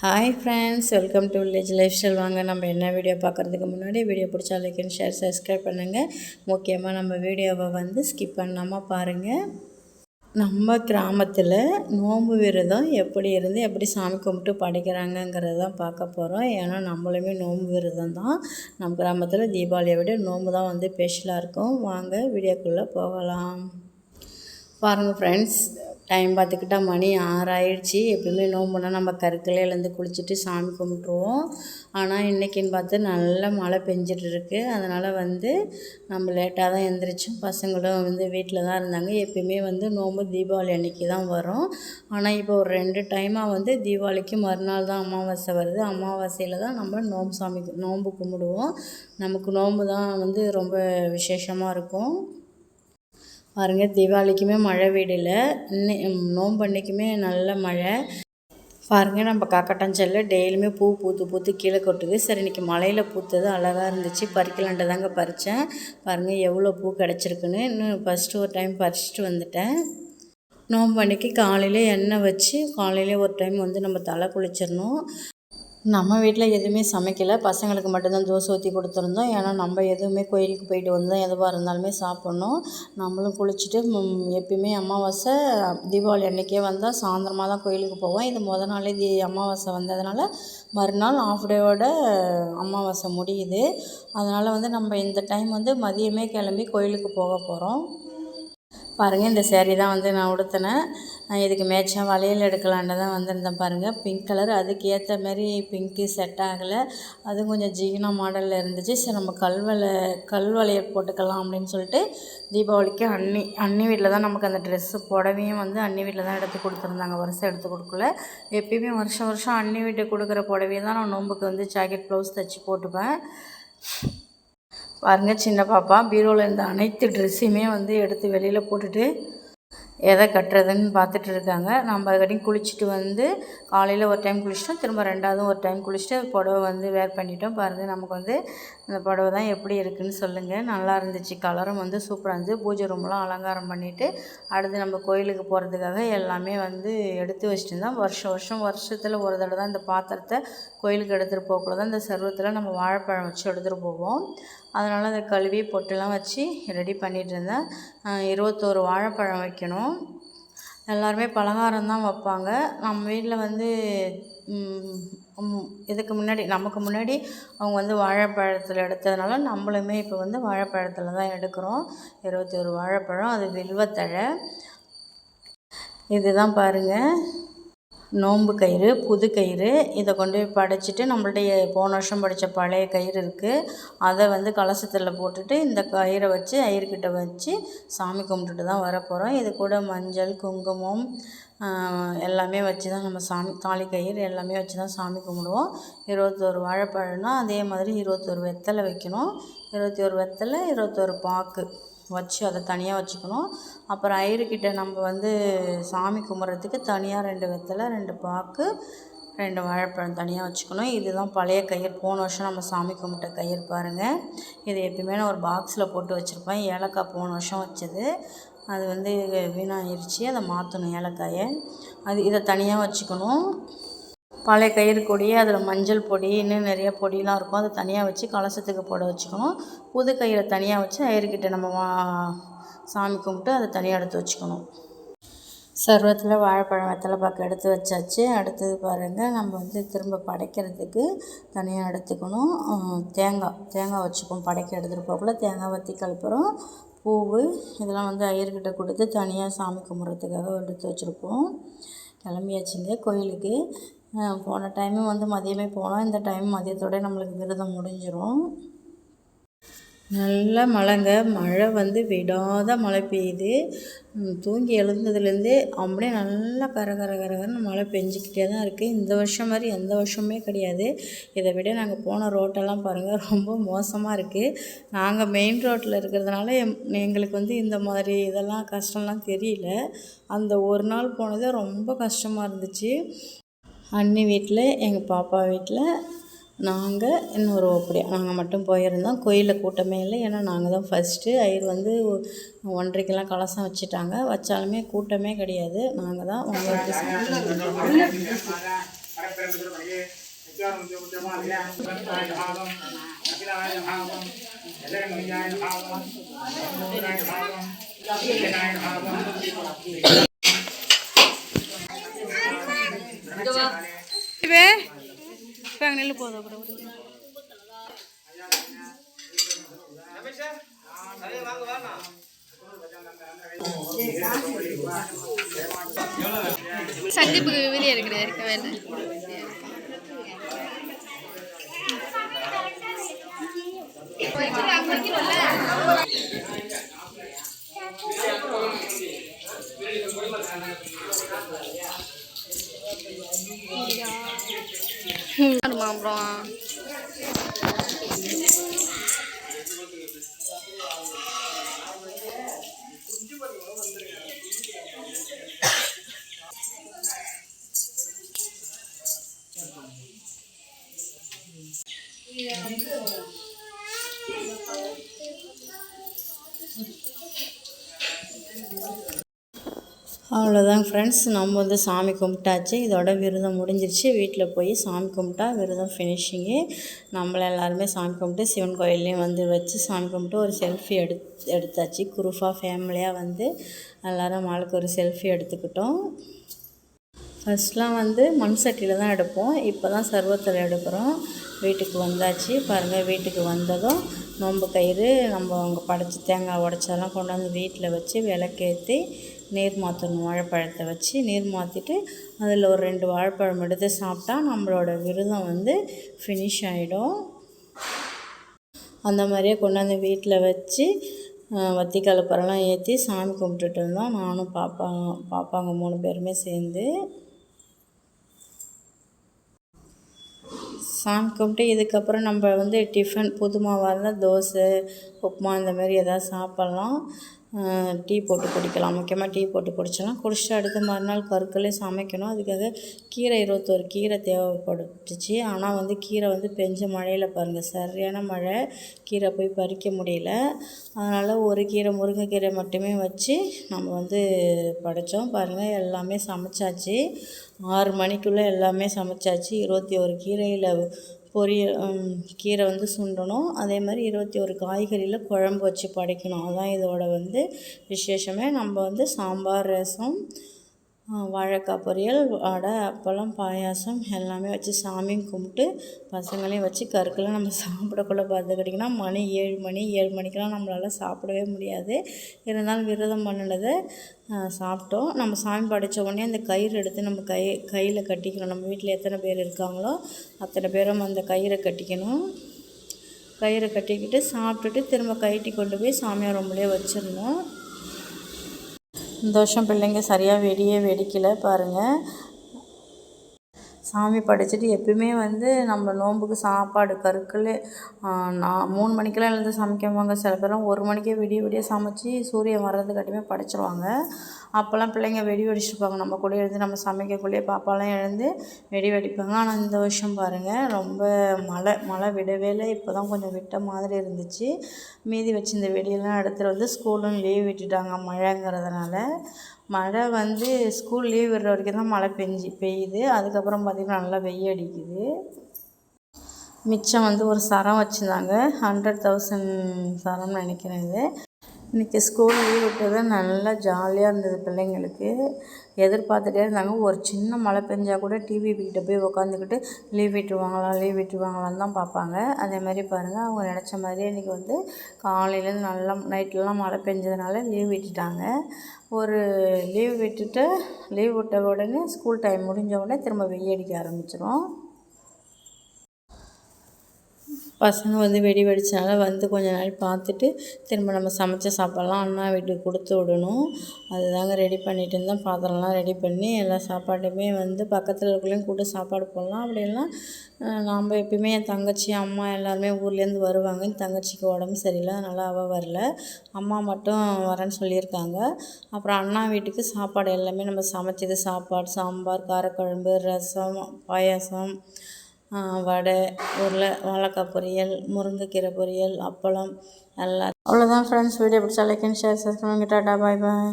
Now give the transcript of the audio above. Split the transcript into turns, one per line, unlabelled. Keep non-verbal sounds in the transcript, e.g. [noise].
Hi friends welcome to village life style வாங்க நம்ம என்ன வீடியோ பார்க்குறதுக்கு முன்னாடி வீடியோ பிடிச்சா லைக் அண்ட் ஷேர் சப்ஸ்கிரைப் பண்ணுங்கள் முக்கியமாக நம்ம வீடியோவை வந்து ஸ்கிப் பண்ணாமல் பாருங்கள் நம்ம கிராமத்தில் நோன்பு விரதம் எப்படி இருந்து எப்படி சாமி கும்பிட்டு படைக்கிறாங்கங்கிறது தான் பார்க்க போகிறோம் ஏன்னா நம்மளுமே நோன்பு விரதம் தான். நம்ம கிராமத்தில் தீபாவளியை விட நோன்பு தான் வந்து ஸ்பெஷலாக இருக்கும். வாங்க வீடியோக்குள்ளே போகலாம். பாருங்கள் ஃப்ரெண்ட்ஸ் டைம் பார்த்துக்கிட்டா மணி ஆறாயிடுச்சு. எப்பயுமே நோம்புனா நம்ம கருக்கலையிலேருந்து குளிச்சுட்டு சாமி கும்பிட்ருவோம் ஆனால் இன்றைக்கின்னு பார்த்து நல்ல மழை பெஞ்சிட்டு இருக்கு அதனால் வந்து நம்ம லேட்டாக தான் எழுந்திரிச்சோம் பசங்களும் வந்து வீட்டில் தான் இருந்தாங்க. எப்பயுமே வந்து நோம்பு தீபாவளி அன்றைக்கி தான் வரும். ஆனால் இப்போ ஒரு ரெண்டு டைமாக வந்து தீபாவளிக்கு மறுநாள் தான் அமாவாசை வருது. அமாவாசையில் தான் நம்ம நோம்பு சாமி நோம்பு கும்பிடுவோம். நமக்கு நோம்பு தான் வந்து ரொம்ப விசேஷமாக இருக்கும். பாருங்கள் தீபாவளிக்குமே மழை வீடில் இன்னி நோன்பு அன்னைக்குமே நல்ல மழை. பாருங்கள் நம்ம காக்கட்டாஞ்சல்ல டெய்லியுமே பூ பூத்து பூத்து கீழே கொட்டுது. சரி இன்றைக்கி மலையில் பூத்தது அழகாக இருந்துச்சு. பறிக்கலான்ட்டு தாங்க பறித்தேன் பாருங்கள் எவ்வளோ பூ கிடச்சிருக்குன்னு. இன்னும் ஃபஸ்ட்டு ஒரு டைம் பறிச்சிட்டு வந்துட்டேன். நோம்பு அன்னைக்கு காலையில் எண்ணெய் வச்சு காலையில் ஒரு டைம் வந்து நம்ம தலை குளிச்சிடணும். நம்ம வீட்டில் எதுவுமே சமைக்கலை. பசங்களுக்கு மட்டும்தான் தோசை ஊற்றி கொடுத்துருந்தோம். ஏன்னா நம்ம எதுவுமே கோயிலுக்கு போயிட்டு வந்தால் எதுவாக இருந்தாலுமே சாப்பிட்ணும். நம்மளும் குளிச்சுட்டு எப்பயுமே அமாவாசை தீபாவளி அன்றைக்கே வந்தால் சாயந்தரமாக தான் கோயிலுக்கு போவோம். இது முத நாளே தீ அமாவாசை வந்ததுனால மறுநாள் ஆஃப் டேவோட அமாவாசை முடியுது. அதனால் வந்து நம்ம இந்த டைம் வந்து மதியமே கிளம்பி கோயிலுக்கு போக போகிறோம் பாருங்கள் இந்த சேரீ தான் வந்து நான் உடுத்தினேன். இதுக்கு மேட்சாக வளையல் எடுக்கலான்னு தான் வந்திருந்தேன் பாருங்கள் பிங்க் கலர் அதுக்கு ஏற்ற மாரி பிங்க்கு செட் ஆகலை. அது கொஞ்சம் ஜீனா மாடலில் இருந்துச்சு. சரி நம்ம கல்வலை கல் வளையல் போட்டுக்கலாம் அப்படின்னு சொல்லிட்டு தீபாவளிக்கு அன்னி அன்னி வீட்டில் தான் நமக்கு அந்த ட்ரெஸ்ஸு புடவையும் வந்து அன்னி வீட்டில் தான் எடுத்து கொடுத்துருந்தாங்க. வருஷம் எடுத்து கொடுக்கல. எப்பயுமே வருஷம் வருஷம் அன்னி வீட்டுக்கு கொடுக்குற புடவையை தான் நான் நோம்புக்கு வந்து ஜாக்கெட் ப்ளவுஸ் தைச்சி போட்டுப்பேன். பாருங்கள் சின்ன பாப்பா. பீரோவில் இருந்த அனைத்து ட்ரெஸ்ஸையுமே வந்து எடுத்து வெளியில் போட்டுட்டு எதை கட்டுறதுன்னு பார்த்துட்டு இருக்காங்க. நம்ம அதுக்கட்டி குளிச்சுட்டு வந்து காலையில் ஒரு டைம் குளிச்சிட்டோம் திரும்ப ரெண்டாவதும் ஒரு டைம் குளிச்சுட்டு புடவை வந்து வேர் பண்ணிட்டோம். பாருங்கள் நமக்கு வந்து அந்த புடவை தான் எப்படி இருக்குதுன்னு சொல்லுங்கள் நல்லா இருந்துச்சு. கலரும் வந்து சூப்பராக இருந்துச்சு. பூஜை ரூம்லாம் அலங்காரம் பண்ணிவிட்டு அடுத்து நம்ம கோயிலுக்கு போகிறதுக்காக எல்லாமே வந்து எடுத்து வச்சுட்டு இருந்தோம் வருஷம் வருஷம் வருஷத்தில் ஒரு தடவை தான் இந்த பாத்திரத்தை கோயிலுக்கு எடுத்துகிட்டு போகக்குள்ள தான் இந்த சர்வத்தில் நம்ம வாழைப்பழம் வச்சு எடுத்துகிட்டு போவோம். அதனால் அதை கழுவி பொட்டெல்லாம் வச்சு ரெடி பண்ணிகிட்டு இருந்தேன் இருபத்தோரு வாழைப்பழம் வைக்கணும். எல்லாருமே பலகாரம் தான் வைப்பாங்க. நம்ம வீட்டில் வந்து இதுக்கு முன்னாடி நமக்கு முன்னாடி அவங்க வந்து வாழைப்பழத்தில் எடுத்ததுனால நம்மளுமே இப்போ வந்து வாழைப்பழத்தில் தான் எடுக்கிறோம். இருபத்தி ஒரு வாழைப்பழம் அது வில்வத்தழை. இதுதான் பாருங்கள் நோன்பு கயிறு புது கயிறு இதை கொண்டு போய் படைச்சிட்டு நம்மள்டைய போன வருஷம் படித்த பழைய கயிறு இருக்குது அதை வந்து கலசத்தில் போட்டுட்டு இந்த கயிறை வச்சு ஐயர்கிட்ட வச்சு சாமி கும்பிட்டுட்டு தான் வரப்போகிறோம் இது கூட மஞ்சள் குங்குமம் எல்லாமே வச்சு தான் நம்ம சாமி தாலி கயிறு எல்லாமே வச்சு தான் சாமி கும்பிடுவோம். இருபத்தோரு வாழைப்பழம்னா அதே மாதிரி இருபத்தோரு வெத்தலை வைக்கணும். இருபத்தி ஒரு வெத்தலை இருபத்தோரு பாக்கு. வச்சு அதை தனியாக வச்சுக்கணும். அப்புறம் ஐயருக்கிட்ட நம்ம வந்து சாமி கும்பிட்றதுக்கு தனியாக ரெண்டு வெத்தலை ரெண்டு பாக்கு ரெண்டு வாழைப்பழம் தனியாக வச்சுக்கணும். இதுதான் பழைய கயிறு. போன வருஷம் நம்ம சாமி கும்பிட்ட கயிறு பாருங்கள் இது எப்பயுமே நான் ஒரு பாக்ஸில் போட்டு வச்சுருப்பேன். ஏலக்காய் போன வருஷம் வச்சது. அது வந்து வீணாகிருச்சு அதை மாற்றணும் ஏலக்காயை. அது இதை தனியாக வச்சுக்கணும். பழைய கயிறு கொடி அதில் மஞ்சள் பொடி இன்னும் நிறைய பொடியெலாம் இருக்கும். அதை தனியாக வச்சு கலசத்துக்கு போட வச்சுக்கணும். புது கயிறை தனியாக வச்சு ஐயர்கிட்ட நம்ம வா சாமி கும்பிட்டு அதை தனியாக எடுத்து வச்சுக்கணும். சர்வத்தில் வாழைப்பழம் வெத்தலை பாக்கு எடுத்து வச்சாச்சு. அடுத்தது பாருங்கள் நம்ம வந்து திரும்ப படைக்கிறதுக்கு தனியாக எடுத்துக்கணும். தேங்காய் தேங்காய் வச்சுப்போம். படைக்க எடுத்துகிட்டு போகக்குள்ள தேங்காய் வற்றி கலப்புறோம் பூவு இதெல்லாம் வந்து ஐயர்கிட்ட கொடுத்து தனியாக சாமி கும்பிட்றதுக்காக எடுத்து வச்சுருப்போம். கிளம்பியாச்சுங்க கோயிலுக்கு. போன டைமும் வந்து மதியமே போனோம். இந்த டைம் மதியத்தோடய நம்மளுக்கு விரதம் முடிஞ்சிடும் நல்ல மழைங்க. மழை வந்து விடாத மழை பெய்யுது. தூங்கி எழுந்ததுலேருந்தே அப்படியே நல்லா கர கர கரகரன்னு மழை பெஞ்சிக்கிட்டே தான் இருக்குது இந்த வருஷம் மாதிரி எந்த வருஷமே கிடையாது. இதை விட நாங்கள் போன ரோட்டெல்லாம் பாருங்கள் ரொம்ப மோசமாக இருக்குது நாங்கள் மெயின் ரோட்டில் இருக்கிறதுனால எம் எங்களுக்கு வந்து இந்த மாதிரி இதெல்லாம் கஷ்டம்லாம் தெரியல. அந்த ஒரு நாள் போனதே ரொம்ப கஷ்டமாக இருந்துச்சு. அண்ணி வீட்டில் எங்கள் பாப்பா வீட்டில் நாங்கள் இன்னொரு அப்படியே நாங்கள் மட்டும் போயிருந்தோம். கோயிலில் கூட்டமே இல்லை. ஏன்னா நாங்கள் தான் ஃபஸ்ட்டு ஐயர் வந்து ஒன்றரைக்கெல்லாம் கலசம் வச்சுட்டாங்க. வச்சாலுமே கூட்டமே கிடையாது. நாங்கள் தான் உங்களுக்கு சாமி இப்போ நெல் போதும் அப்புறம்
சந்திப்புக்கு வெளியே இருக்கிறது இருக்க வேண்டாம்
அவ்வளோதான் ஃப்ரெண்ட்ஸ் நம்ம வந்து சாமி கும்பிட்டாச்சு. இதோட விரதம் முடிஞ்சிருச்சு. வீட்டில் போய் சாமி கும்பிட்டா விரதம் ஃபினிஷிங்கு நம்மள எல்லாருமே சாமி கும்பிட்டு சிவன் கோயில்லையும் வந்து வச்சு சாமி கும்பிட்டு ஒரு செல்ஃபி எடு எடுத்தாச்சு. குரூஃபாக ஃபேமிலியாக வந்து எல்லோரும் மாலுக்கு ஒரு செல்ஃபி எடுத்துக்கிட்டோம். ஃபஸ்ட்லாம் வந்து மண் சட்டியில் தான் எடுப்போம். இப்போ தான் சர்வத்தில் எடுக்கிறோம். வீட்டுக்கு வந்தாச்சு. பாருங்கள் வீட்டுக்கு வந்ததும் நோம்பு கயிறு நம்ம அங்கே படைச்சி தேங்காய் உடச்செல்லாம் கொண்டாந்து வீட்டில் வச்சு விளக்கேற்றி நீர் மாற்றணும் வாழைப்பழத்தை வச்சு நீர் மாற்றிட்டு அதில் ஒரு ரெண்டு வாழைப்பழம் எடுத்து சாப்பிட்டா நம்மளோட விரதம் வந்து ஃபினிஷ் ஆகிடும் அந்த மாதிரியே கொண்டாந்து வீட்டில் வச்சு வத்தி கலப்பரெல்லாம் ஏற்றி சாமி கும்பிட்டுட்டு இருந்தோம். நானும் பாப்பா பாப்பாங்க மூணு பேருமே சேர்ந்து. சாமி கும்பிட்டு இதுக்கப்புறம் நம்ம வந்து டிஃபன் புது மாவாக இருந்தால் தோசை உப்புமா இந்த மாதிரி எதாவது சாப்பிட்லாம். டீ போட்டு குடிக்கலாம். முக்கியமாக டீ போட்டு குடிச்சலாம் குடிச்சிட்டு அடுத்த மறுநாள் கருக்கல்லே சமைக்கணும். அதுக்காக கீரை இருபத்தோரு கீரை தேவைப்பட்டுச்சு. ஆனால் வந்து கீரை வந்து பெஞ்ச மழையில் பாருங்கள் சரியான மழை. கீரை போய் பறிக்க முடியல. அதனால் ஒரு கீரை முருங்கைக்கீரை மட்டுமே வச்சு நம்ம வந்து படைத்தோம் பாருங்கள் எல்லாமே சமைச்சாச்சு. ஆறு மணிக்குள்ளே எல்லாமே சமைச்சாச்சு. இருபத்தி ஒரு கீரையில் பொரிய கீரை வந்து சுண்டணும். அதே மாதிரி இருபத்தி ஒரு காய்கறியில் குழம்பு வச்சு படைக்கணும். அதுதான் இதோட வந்து விசேஷமே. நம்ம வந்து சாம்பார் ரசம் வாழைக்காய் பொரியல் வடை அப்பளம் பாயாசம் எல்லாமே வச்சு சாமியும் கும்பிட்டு பசங்களையும் வச்சு கருக்கெல்லாம் நம்ம [laughs] சாப்பிடக்குள்ளே பார்த்துக்கிட்டிங்கன்னா மணி ஏழு மணி ஏழு மணிக்கெலாம் நம்மளால் சாப்பிடவே முடியாது. இருந்தாலும் விரதம் பண்ணினதை சாப்பிட்டோம். நம்ம சாமி படைத்த உடனே அந்த கயிறு எடுத்து நம்ம கை கையில் கட்டிக்கணும். நம்ம வீட்டில் எத்தனை பேர் இருக்காங்களோ அத்தனை பேரும் அந்த கயிறை கட்டிக்கணும். கயிறை கட்டிக்கிட்டு சாப்பிட்டுட்டு திரும்ப கயிட்டி கொண்டு போய் சாமியார் ரொம்பலே வச்சிடணும். இந்த வருஷம் பிள்ளைங்க சரியாக வெடியே வெடிக்கலை பாருங்கள் சாமி படைச்சிட்டு எப்பயுமே வந்து நம்ம நோன்புக்கு சாப்பாடு கருக்கள் நான் மூணு மணிக்கெல்லாம் எழுந்து சமைக்குவாங்க சில பேர்லாம் ஒரு மணிக்கே விடிய விடிய சமைச்சி சூரியன் வர்றதுக்காட்டியுமே படைச்சிருவாங்க. அப்போல்லாம் பிள்ளைங்க வெடி வெடிச்சிருப்பாங்க. நம்ம கூட எழுந்து நம்ம சமைக்கக்குள்ளேயே பாப்பாலாம் எழுந்து வெடி வெடிப்பாங்க. ஆனால் இந்த வருஷம் பாருங்கள் ரொம்ப மழை மழை விடவே இல்லை. இப்போ தான் கொஞ்சம் விட்ட மாதிரி இருந்துச்சு. மீதி வச்சு இந்த வெடியெல்லாம் எடுத்துகிட்டு வந்து ஸ்கூலும் லீவ் விட்டுட்டாங்க மழைங்கிறதுனால. மழை வந்து ஸ்கூல் லீவ் விடுற வரைக்கும் தான் மழை பெஞ்சி பெய்யுது. அதுக்கப்புறம் பார்த்திங்கன்னா நல்லா வெய்ய அடிக்குது. மிச்சம் வந்து ஒரு சரம் வச்சுருந்தாங்க. ஹண்ட்ரட் தௌசண்ட் சரம்னு நினைக்கிறேன் இது. இன்றைக்கி ஸ்கூல் லீவ் விட்டது. நல்லா ஜாலியாக இருந்தது பிள்ளைங்களுக்கு. எதிர்பார்த்துட்டே இருந்தாங்க. ஒரு சின்ன மழை பெஞ்சால் கூட டிவி கிட்ட போய் உக்காந்துக்கிட்டு லீவ் விட்டுருவாங்களா லீவ் விட்டுருவாங்களான்னு தான் பார்ப்பாங்க. அதே மாதிரி பாருங்கள் அவங்க நினச்ச மாதிரியே இன்றைக்கி வந்து காலையிலேருந்து நல்லா நைட்லலாம் மழை பெஞ்சதுனால லீவ் விட்டுட்டாங்க. ஒரு லீவ் விட்டுட்டு லீவ் விட்ட உடனே ஸ்கூல் டைம் முடிஞ்ச உடனே திரும்ப வெய்ய அடிக்க ஆரம்பிச்சிடும் பசங்க வந்து வெடி வெடித்தனால வந்து கொஞ்ச நாள் பார்த்துட்டு திரும்ப நம்ம சமைச்ச சாப்பாடெலாம் அண்ணா வீட்டுக்கு கொடுத்து விடணும். அதுதாங்க ரெடி பண்ணிட்டு இருந்தேன் பாத்திரம்லாம் ரெடி பண்ணி எல்லா சாப்பாட்டுமே வந்து பக்கத்தில் இருக்கலையும் கூட்டு சாப்பாடு போடலாம். அப்படிலாம் நாம் எப்பயுமே என் தங்கச்சி அம்மா எல்லாருமே ஊர்லேருந்து வருவாங்க. என் தங்கச்சிக்கு உடம்பு சரியில்லை. அதனால் அவள் வரல. அம்மா மட்டும் வரேன்னு சொல்லியிருக்காங்க. அப்புறம் அண்ணா வீட்டுக்கு சாப்பாடு எல்லாமே நம்ம சமைச்சது சாப்பாடு சாம்பார் காரக்குழம்பு ரசம் பாயாசம் வடை உருளை வாழைக்காய் பொரியல் முருங்கைக்கீரை பொரியல் அப்பளம் எல்லாம் அவ்வளோதான் ஃப்ரெண்ட்ஸ் வீடியோ பிடிச்சா like and share subscribe tata bye bye